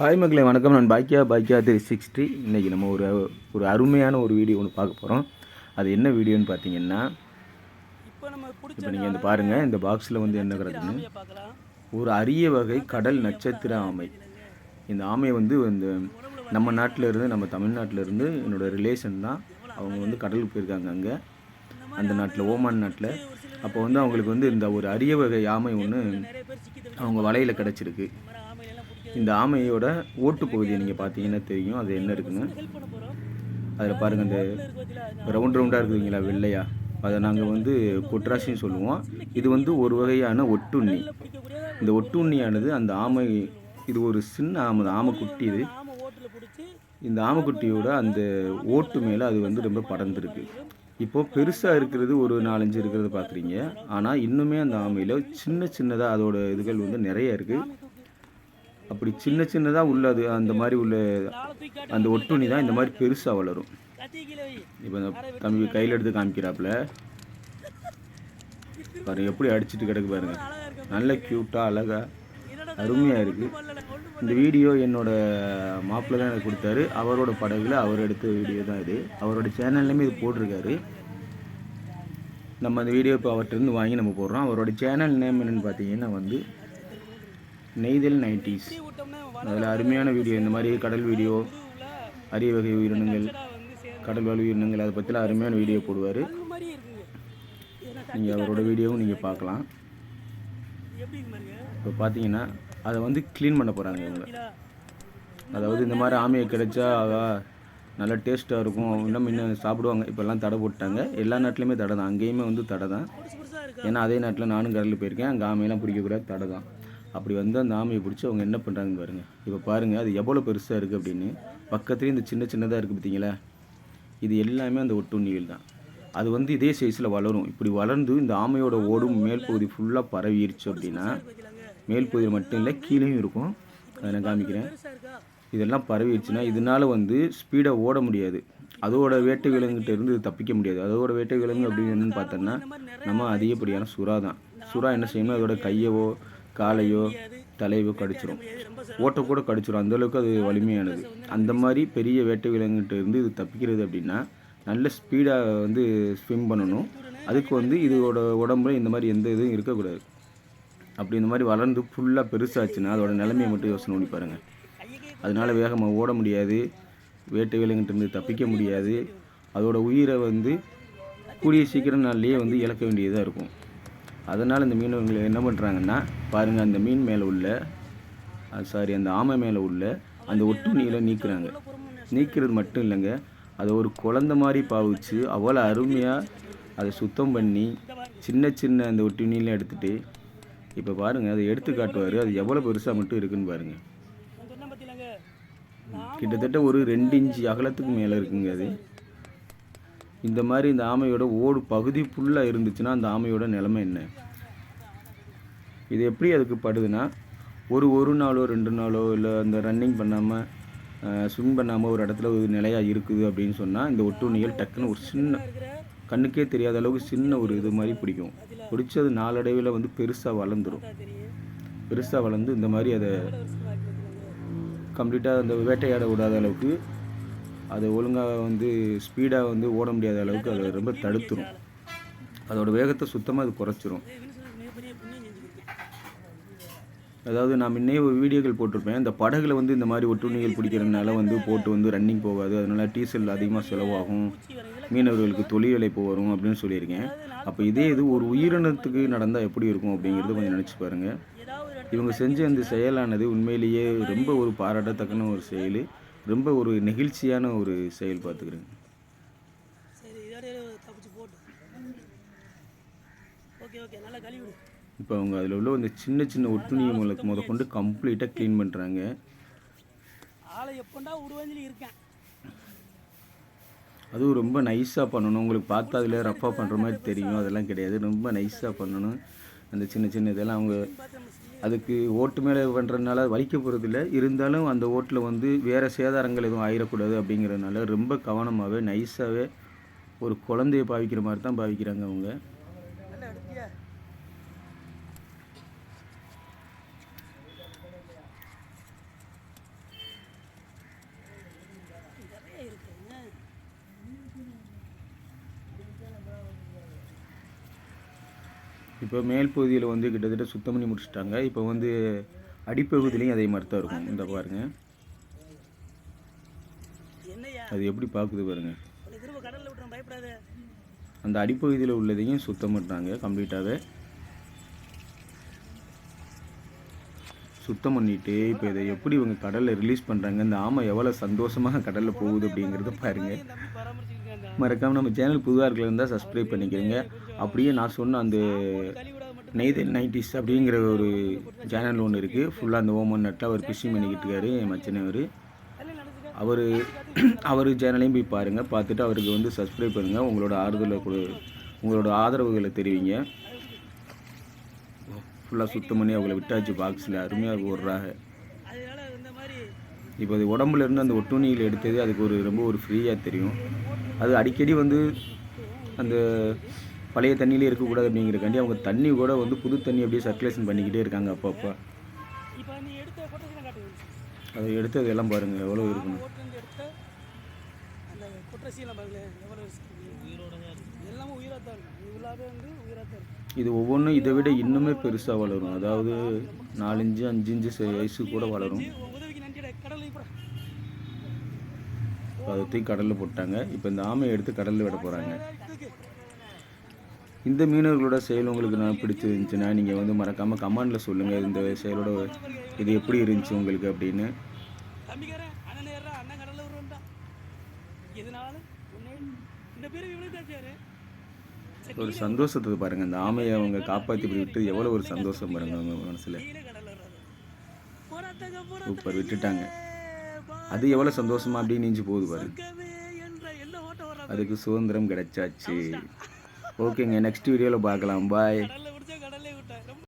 Hi மக்களே வணக்கம். நான் பாக்கியா பாக்கியா த்ரீ சிக்ஸ்டி இன்றைக்கி நம்ம ஒரு ஒரு அருமையான ஒரு வீடியோ ஒன்று பார்க்க போகிறோம் அது என்ன வீடியோன்னு பார்த்தீங்கன்னா இப்போ நீங்கள் இந்த பாருங்கள் இந்த பாக்ஸில் வந்து என்ன கிடக்குன்னு ஆமையை ஒரு அரிய வகை கடல் நட்சத்திர ஆமை. இந்த ஆமை வந்து இந்த நம்ம நாட்டில் இருந்து நம்ம தமிழ்நாட்டில் இருந்து என்னோட ரிலேஷன் தான். அவங்க வந்து கடலுக்கு போயிருக்காங்க அங்கே. அந்த நாட்டில் ஓமான் நாட்டில். அப்போ வந்து அவங்களுக்கு வந்து இந்த ஒரு அரிய வகை ஆமை ஒன்று அவங்க வலையில் கிடச்சிருக்கு. இந்த ஆமையோட ஓட்டு பகுதியை நீங்கள் பார்த்தீங்கன்னா தெரியும். அது என்ன இருக்குன்னு? அதில் பாருங்கள் இந்த ரவுண்ட் ரவுண்டாக இருக்குதுங்களா வெள்ளையா? அதை நாங்கள் வந்து கொட்ராசின்னு சொல்லுவோம். இது வந்து ஒரு வகையான ஒட்டுண்ணி. இந்த ஒட்டுண்ணியானது அந்த ஆமை இது ஒரு சின்ன ஆமை ஆமைக்குட்டி இது. இந்த ஆமைக்குட்டியோட அந்த ஓட்டு மேலே அது வந்து ரொம்ப படர்ந்துருக்கு. இப்போது பெருசாக இருக்கிறது ஒரு நாலஞ்சு இருக்கிறத பார்க்குறீங்க. ஆனால் இன்னுமே அந்த ஆமையில் சின்ன சின்னதாக அதோட இதுகள் வந்து நிறைய இருக்குது அப்படி சின்ன சின்னதாக உள்ளது அந்த மாதிரி உள்ள அந்த ஒட்டுணி தான் இந்த மாதிரி பெருசாக வளரும். இப்போ இந்த தம்பி கையில் எடுத்து காமிக்கிறாப்புல. பாருங்க எப்படி அடிச்சிட்டு கிடக்கு பாருங்க. நல்ல க்யூட்டாக அழகாக அருமையாக இருக்குது இந்த வீடியோ என்னோட மாப்பிள்ளை தான் எனக்கு கொடுத்தாரு. அவரோட படகுல அவர் எடுத்த வீடியோ தான் இது. அவரோட சேனல்லையுமே இது போட்டிருக்காரு. நம்ம அந்த வீடியோ இப்போ அவர்கிட்ட வாங்கி நம்ம போடுறோம். அவரோட சேனல் நேம் என்னென்னு பார்த்தீங்கன்னா வந்து நெய்தல் நைன்டிஸ். அதில் அருமையான வீடியோ இந்த மாதிரி கடல் வீடியோ அரிய வகை உயிரினங்கள் கடல் வாழ் உயிரினங்கள் அதை பற்றிலாம் அருமையான வீடியோ போடுவார். நீங்கள் அவரோட வீடியோவும் நீங்கள் பார்க்கலாம். இப்போ பார்த்தீங்கன்னா அதை வந்து க்ளீன் பண்ண போகிறாங்க இவங்க. அதாவது இந்த மாதிரி ஆமையை கிடைச்சா ஆகா நல்லா டேஸ்ட்டாக இருக்கும். இன்னும் இன்னும் சாப்பிடுவாங்க. இப்போல்லாம் தடை போட்டாங்க எல்லா நாட்டிலையுமே தடை தான் அங்கேயுமே வந்து தடை தான் ஏன்னா அதே நாட்டில் நானும் கடலில் போயிருக்கேன். அங்கே ஆமையெல்லாம் பிடிக்கக்கூடாது. தடை தான் அப்படி வந்து அந்த ஆமையை பிடிச்சி அவங்க என்ன பண்ணுறாங்க பாருங்கள் இப்போ பாருங்கள் அது எவ்வளோ பெருசாக இருக்குது அப்படின்னு. பக்கத்துலேயும் இந்த சின்ன சின்னதாக இருக்குது பார்த்தீங்களா இது எல்லாமே அந்த ஒட்டுண்ணிகள் தான். அது வந்து இதே சைஸில் வளரும். இப்படி வளர்ந்து இந்த ஆமையோட ஓடும் மேல் பகுதி ஃபுல்லாக பரவிடுச்சு அப்படின்னா மேல் பகுதியில் மட்டும் இல்லை கீழேயும் இருக்கும். அதை நான் காமிக்கிறேன். இதெல்லாம் பரவிடுச்சுன்னா இதனால் வந்து ஸ்பீடாக ஓட முடியாது. அதோட வேட்டை விலங்குகிட்ட இருந்து இது தப்பிக்க முடியாது. அதோட வேட்டை விலங்கு அப்படின்னு என்னன்னு பார்த்தோன்னா நம்ம அதிகப்படியான சுறா தான். சுறா என்ன செய்யணும் அதோட கையவோ காலையோ தலையோ கடிச்சிரும். ஓட்டை கூட கடிச்சிரும். அந்தளவுக்கு அது வலிமையானது. அந்த மாதிரி பெரிய வேட்டை விலங்குகிட்ட இருந்து இது தப்பிக்கிறது அப்படின்னா நல்ல ஸ்பீடாக வந்து ஸ்விம் பண்ணணும். அதுக்கு வந்து இதோட உடம்புல இந்த மாதிரி எந்த இதுவும் இருக்கக்கூடாது. அப்படி இந்த மாதிரி வளர்ந்து ஃபுல்லாக பெருசாச்சுன்னா அதோட நிலைமையை மட்டும் யோசனை பண்ணி பாருங்கள் அதனால வேகமாக ஓட முடியாது. வேட்டை விலங்குகிட்ட இருந்து தப்பிக்க முடியாது. அதோட உயிரை வந்து கூடிய சீக்கிரம் நாள்லேயே வந்து இழக்க வேண்டியதாக இருக்கும். அதனால் இந்த மீனவர்கள் என்ன பண்ணுறாங்கன்னா பாருங்கள் அந்த மீன் மேலே உள்ள சாரி அந்த ஆமை மேலே உள்ள அந்த ஒட்டுணியில் நீக்குறாங்க. நீக்கிறது மட்டும் இல்லைங்க அதை ஒரு குழந்த மாதிரி பாவிச்சு அவ்வளோ அருமையாக அதை சுத்தம் பண்ணி சின்ன சின்ன அந்த ஒட்டுண்ணிலாம் எடுத்துகிட்டு இப்போ பாருங்கள் அதை எடுத்து காட்டுவார். அது எவ்வளோ பெருசாக மட்டும் இருக்குன்னு பாருங்கள் கிட்டத்தட்ட ஒரு ரெண்டு இன்ச்சு அகலத்துக்கு மேலே இருக்குங்க அது. இந்த மாதிரி இந்த ஆமையோட ஓடு பகுதி ஃபுல்லாக இருந்துச்சுன்னா அந்த ஆமையோட நிலைமை என்ன? இது எப்படி அதுக்கு படுதுன்னா ஒரு ஒரு நாளோ ரெண்டு நாளோ இல்லை அந்த ரன்னிங் பண்ணாமல் ஸ்விம் பண்ணாமல் ஒரு இடத்துல ஒரு நிலையாக இருக்குது அப்படின்னு சொன்னால் இந்த ஒட்டுண்ணிகள் டக்குன்னு ஒரு சின்ன கண்ணுக்கே தெரியாத அளவுக்கு சின்ன ஒரு இது மாதிரி பிடிக்கும். பிடிச்சது நாளடைவில் வந்து பெருசாக வளர்ந்துடும் பெருசாக வளர்ந்து இந்த மாதிரி அதை கம்ப்ளீட்டாக அந்த வேட்டையாட விடாத அளவுக்கு அது ஒழுங்காக வந்து ஸ்பீடாக வந்து ஓட முடியாத அளவுக்கு அதை ரொம்ப தடுத்துரும். அதோட வேகத்தை சுத்தமாக அது குறைச்சிரும். அதாவது நான் முன்னே ஒரு வீடியோக்கள் போட்டிருப்பேன். இந்த படகுல வந்து இந்த மாதிரி ஒட்டுண்ணிகள் பிடிக்கிறதுனால வந்து போட்டு வந்து ரன்னிங் போகாது. அதனால டீசல் அதிகமாக செலவாகும். மீனவர்களுக்கு தொழில் இழைப்பு வரும் அப்படின்னு சொல்லியிருக்கேன். அப்போ இதே இது ஒரு உயிரினத்துக்கு நடந்தால் எப்படி இருக்கும் அப்படிங்கிறது கொஞ்சம் நினச்சி பாருங்கள் இவங்க செஞ்ச அந்த செயலானது உண்மையிலேயே ரொம்ப ஒரு பாராட்டத்தக்கன ஒரு செயல். ரொம்ப ஒரு நெகிழ்ச்சியான ஒரு செயல் பார்த்துக்கிறேங்க இப்போ அவங்க அதில் உள்ள இந்த சின்ன சின்ன ஒட்டுணியை முத முத கொண்டு கம்ப்ளீட்டாக க்ளீன் பண்ணுறாங்க ஆளை எப்பண்டா விடுவாஞ்சலி இருக்கேன். அதுவும் ரொம்ப நைஸாக பண்ணணும். உங்களுக்கு பார்த்தா அதில் ரஃப்பாக பண்ணுற மாதிரி தெரியும். அதெல்லாம் கிடையாது. ரொம்ப நைஸாக பண்ணணும். அந்த சின்ன சின்ன இதெல்லாம் அவங்க அதுக்கு ஓட்டு மேலே பண்ணுறதுனால வலிக்க போகிறதில்ல இருந்தாலும் அந்த ஓட்டில் வந்து வேறு சேதாரங்கள் எதுவும் ஆயிடக்கூடாது அப்படிங்கிறதுனால ரொம்ப கவனமாகவே நைஸாகவே ஒரு குழந்தைய பாவிக்கிற மாதிரி தான் பாவிக்கிறாங்க அவங்க நல்லா எடுத்தியா இப்போ மேல் பகுதியில் வந்து கிட்டத்தட்ட சுத்தம் பண்ணி முடிச்சிட்டாங்க. இப்போ வந்து அடிப்பகுதியிலையும் அதே மாதிரி தான் இருக்கும். இந்த பாருங்க. அது எப்படி பார்க்குது பாருங்க. அந்த அடிப்பகுதியில் உள்ளதையும் சுத்தம் பண்ணுறாங்க கம்ப்ளீட்டாகவே. சுத்தம் பண்ணிட்டு இப்போ இதை எப்படி இவங்க கடலில் ரிலீஸ் பண்ணுறாங்க இந்த ஆமை எவ்வளோ சந்தோஷமாக கடலில் போகுது அப்படிங்கிறத பாருங்க. என் தம்பி பராமரிச்சுக்கிட்டு மறக்காமல் நம்ம சேனல் புதுவாக இருக்கிற இருந்தால் சப்ஸ்கிரைப் பண்ணிக்கிறீங்க. அப்படியே நான் சொன்ன அந்த நெய்தல் நைட்டிஸ் அப்படிங்கிற ஒரு சேனல் ஒன்று இருக்குது ஃபுல்லாக அந்த ஓமன் நட்டில் அவர் ஃபிஷிங் பண்ணிக்கிட்டு இருக்காரு என் மச்சனவர் அவர். அவர் சேனலையும் போய் பாருங்கள் பார்த்துட்டு அவருக்கு வந்து சப்ஸ்கிரைப் பண்ணுங்கள் உங்களோட ஆறுதலை கொடு உங்களோட ஆதரவுகளை தெரிவிங்க. ஃபுல்லாக சுத்தம் பண்ணி அவங்கள விட்டாச்சு பாக்ஸில் அருமையாக ஓடுறாங்க. அதனால இப்போ அது உடம்புல இருந்து அந்த ஒட்டுணியில் எடுத்தது அதுக்கு ஒரு ரொம்ப ஒரு ஃப்ரீயாக தெரியும். அது அடிக்கடி வந்து அந்த பழைய தண்ணியிலே இருக்கக்கூடாது அப்படிங்கிறக்காண்டி அவங்க தண்ணி கூட வந்து புது தண்ணி அப்படியே சர்க்குலேஷன் பண்ணிக்கிட்டே இருக்காங்க அப்பப்போ. இப்போ அதை எடுத்தது எல்லாம் பாருங்கள் எவ்வளோ இருக்கணும் இருக்கும் இது ஒவ்வொன்றும் இதை விட இன்னுமே பெருசாக வளரும். அதாவது நாலஞ்சு அஞ்சு இன்ச்சு வயசு கூட வளரும் உன் உதவிக்கு நன்றிடா கடலில் இப்போ அதை தூக்கி கடலில் போட்டாங்க. இப்போ இந்த ஆமையை எடுத்து கடலில் விட போகிறாங்க இந்த மீனவர்களோட செயல் உங்களுக்கு நான் பிடிச்சிருந்துச்சுன்னா நீங்கள் வந்து மறக்காமல் கமெண்டில் சொல்லுங்கள் இந்த செயலோட இது எப்படி இருந்துச்சு உங்களுக்கு அப்படின்னு. ஒரு சந்தோஷத்தை பாருங்கள் அந்த ஆமையை அவங்க காப்பாற்றி விட்டு எவ்வளோ ஒரு சந்தோஷம் பாருங்கள் அவங்க மனசில். சூப்பர் விட்டுட்டாங்க. அது எவ்வளோ சந்தோஷமா அப்படின்னு நீஞ்சு போகுது பாரு. அதுக்கு சுதந்திரம் கிடைச்சாச்சு. ஓகேங்க நெக்ஸ்ட் வீடியோவில் பார்க்கலாம். பாய்